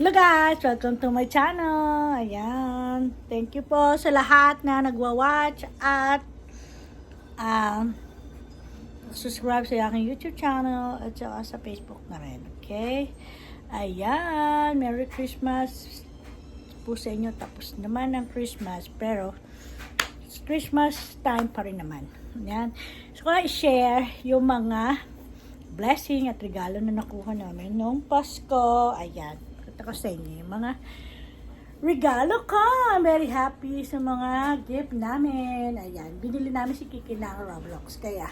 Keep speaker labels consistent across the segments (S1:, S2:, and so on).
S1: Hello guys! Welcome to my channel! Ayan. Thank you po sa lahat na nagwa-watch at um, subscribe sa aking YouTube channel at saka sa Facebook na rin. Okay? Ayan. Merry Christmas po sa inyo. Tapos naman ang Christmas. Pero Christmas time pa rin naman. Ayan. So, ko i-share yung mga blessing at regalo na nakuha namin noong Pasko. Ayan. Kita ko sa inyo yung mga regalo ko. I'm very happy sa mga gift namin. Ayan. Binili namin si Kiki ng Roblox. Kaya,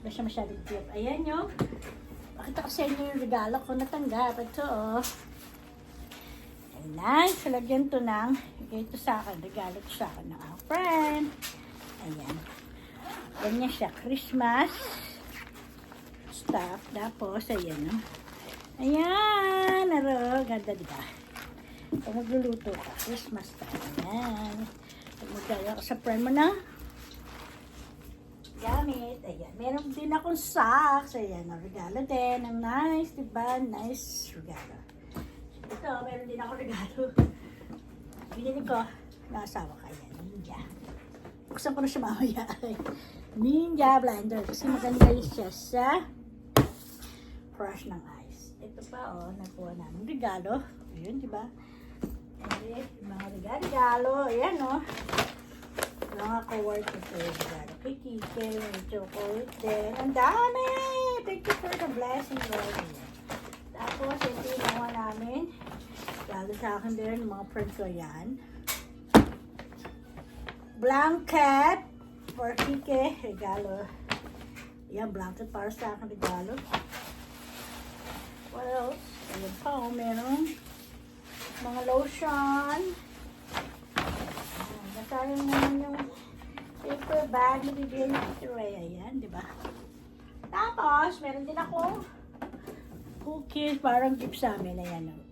S1: hindi siya masyadong gift. Ayan yung Pakita ko sa inyo yung regalo ko natanggap. Ito, oh. Ayan. So, lagyan to ng, ito sa akin. Regalo to sa akin ng aking friend. Ayan. Ganyan siya. Christmas stuff. Tapos, ayan, no? Ayan, naro. Ganda, di ba? Pag magluluto ka, Christmas time. Ayan. Pag magdala ka sa friend mo na, gamit. Ayan. Meron din akong socks. Ayan, regalo din. Ang nice, di ba? Nice regalo. Ito, meron din ako regalo. Binili ko na asawa ka. Ayan, ninja. Buksan ko na siya mamaya. ninja blender. Kasi maganda yun siya sa crush ng pa, oh, nakuha namin regalo. Ayun, di ba? Eh, mga regalo. Ayan, oh. Mga co-worker ko yung regalo. Kay Kike, may chocolate din. Ang dami! Thank you for the blessing, Lord. Tapos, ito yung nakuha namin. Lalo sa akin din, mga friend ko yan. Blanket for Kike. Regalo. Yan, blanket para sa akin regalo. What else? Ayun pa, oh, meron mga lotion. Ayan, nasayang naman yung paper bag na bibigyan ni Tito. Ayan, di ba? Tapos, meron din ako cookies, parang gift sa amin. Ayan, oh.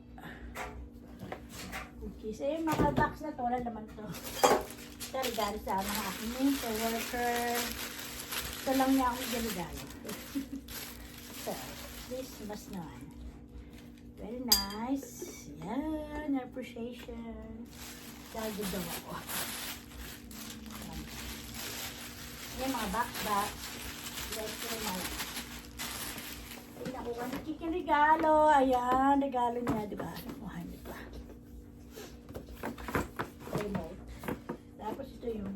S1: Cookies. Eh, mga box na to, wala naman to. Regalo sa mga aking co-worker. Ito lang niya akong regalo. Christmas naman. Very nice. Yan, appreciation. Lagi daw ako. Yan. Mga box-box. Let's go na Ay, nakuha na kiking regalo. Ayan, regalo niya, di ba? Nakuha niya pa. Remote. Tapos ito yung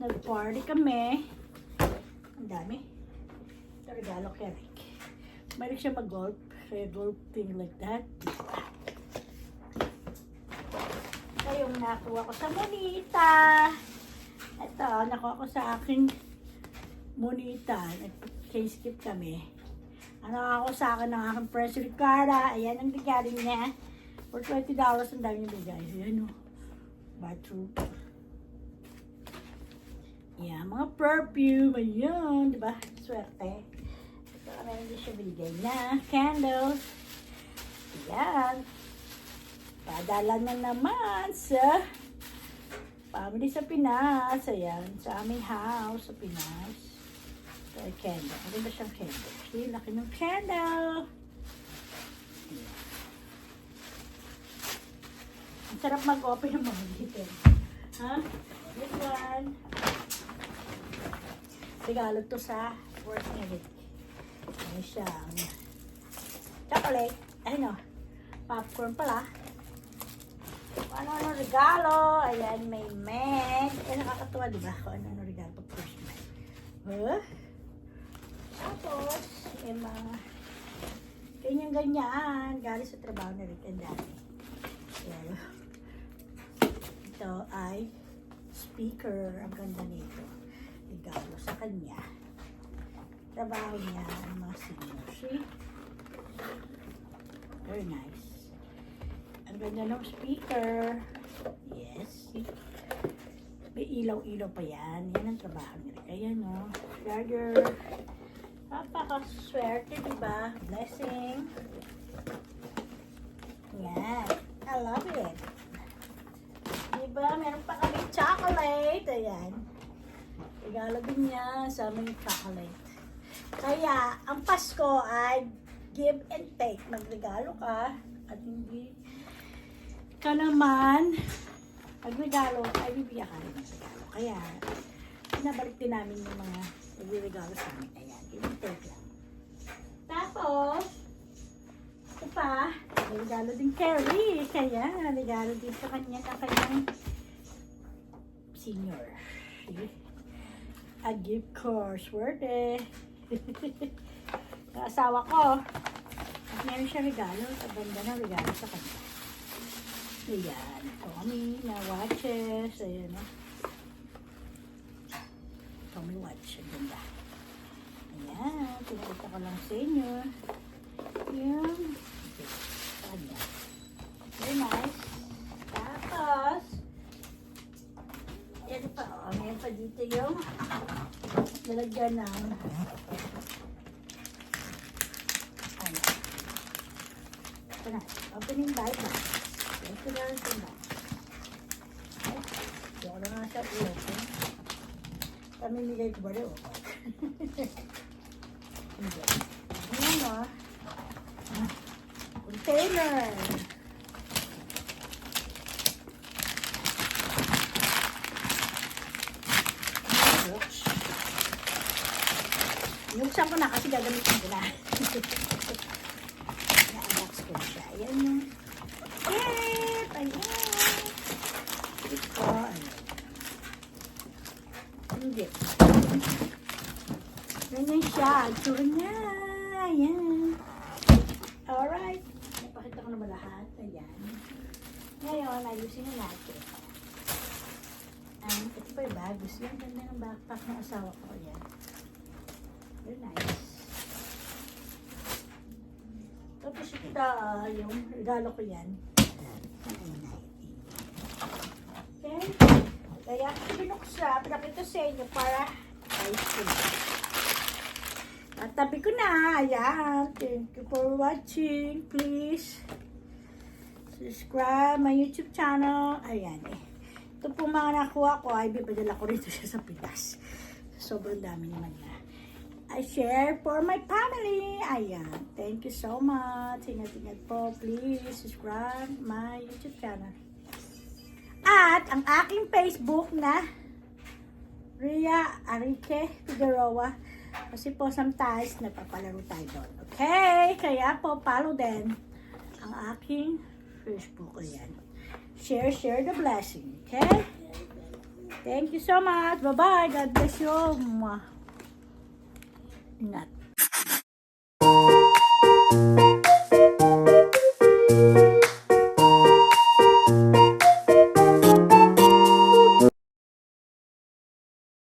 S1: nag-party kami. Ang dami. Ito regalo kay Rick. Marik siya mag-golf. Kaya golf thing like that. Ito yung nakuha ko sa monita. Ito, nakuha ko sa aking monita. Nag-change skip kami. Ano ako sa akin ng aking friend si Ricarda. Ayan ang regalo niya. For $20 ang dami niya bigay. Ayan o. Bathroom. Yan, mga perfume. Ayan, di ba? Swerte. Ito, meron din siya binigay na candles. Ayan. Padala na naman sa family sa Pinas. Ayan, sa aming house sa Pinas. Ay candle. Maganda siyang candle. See, laki ng candle. Ayan. Ang sarap mag-open ng mga dito. Ha? This one. Regalo to sa work niya dito. Ano siya? Chocolate. Ay no. Popcorn pala. Ano-ano regalo. Ayan, may meg. Eh, nakakatuwa, di ba? Kung ano-ano regalo pag Christmas. Huh? Tapos, may mga ganyan-ganyan. Galing sa trabaho na rin. Ang dami. Ayan. Ito ay speaker. Ang ganda nito. Regalo sa kanya. Trabaho niya ang mga senior. See? Very nice. Ang ganda ng speaker. Yes. See? May ilaw-ilaw pa yan. Yan ang trabaho nila. Ayan o. Charger. Napakaswerte, di ba? Blessing. Yan. I love it. Diba? Meron pa kami chocolate. Ayan. Regalo din niya sa aming chocolate. Kaya, ang Pasko ay give and take. Magregalo ka at hindi Ikaw naman, magregalo, ay bibigyan ka ng regalo. Kaya, pinabalik din namin yung mga nagre-regalo sa amin. Ayan, i-take lang. Tapos, ito pa, regalo din Kelly. Kaya, regalo din sa kanya ng kanyang senior. A gift course worth it. Sa asawa ko, at meron siya regalo. Sa banda ng regalo sa kanya. Ayan. Tommy na watches. Ayan o. Tommy watch. Ang ganda. Ayan. Pinakita ko lang sa inyo. Ayan. Kanya. Very nice. Tapos, ito pa. O, meron pa dito yung lalagyan ng ano. Ito na. Opening Bible. Ito na rin ito na. Ko na nga siya i-open. Ko ba rin? Hindi. Ayan o. Container. Oops. Nuksan ko na kasi gagamitin ko na. Na-unbox ko na siya. Ayan yung Yep! Ayan! Ito, ayan. Hindi. Ganyan siya. Ang tsura niya. Ayan. Alright. Napakita ko na ba lahat? Ayan. Ngayon, ayusin na natin. Um, ito pa yung bag. Gusto yung ganda ng backpack ng asawa ko. Ayan. Very nice. Tapos ito, yung regalo ko yan. Okay? Kaya binuksa, pinakita sa inyo para na. Tatabi ko na. Ayan. Thank you for watching. Please subscribe my YouTube channel. Ayan eh. Ito po mga nakuha ko ay bipadala ko rito siya sa Pinas. Sobrang dami naman niya. I share for my family. Ayan. Thank you so much. Ingat-ingat po. Please subscribe my YouTube channel. At ang aking Facebook na Ria Arike Figueroa. Kasi po sometimes nagpapalaro tayo doon. Okay? Kaya po follow din ang aking Facebook. Ayan. Share, share the blessing. Okay? Thank you so much. Bye-bye. God bless you. Not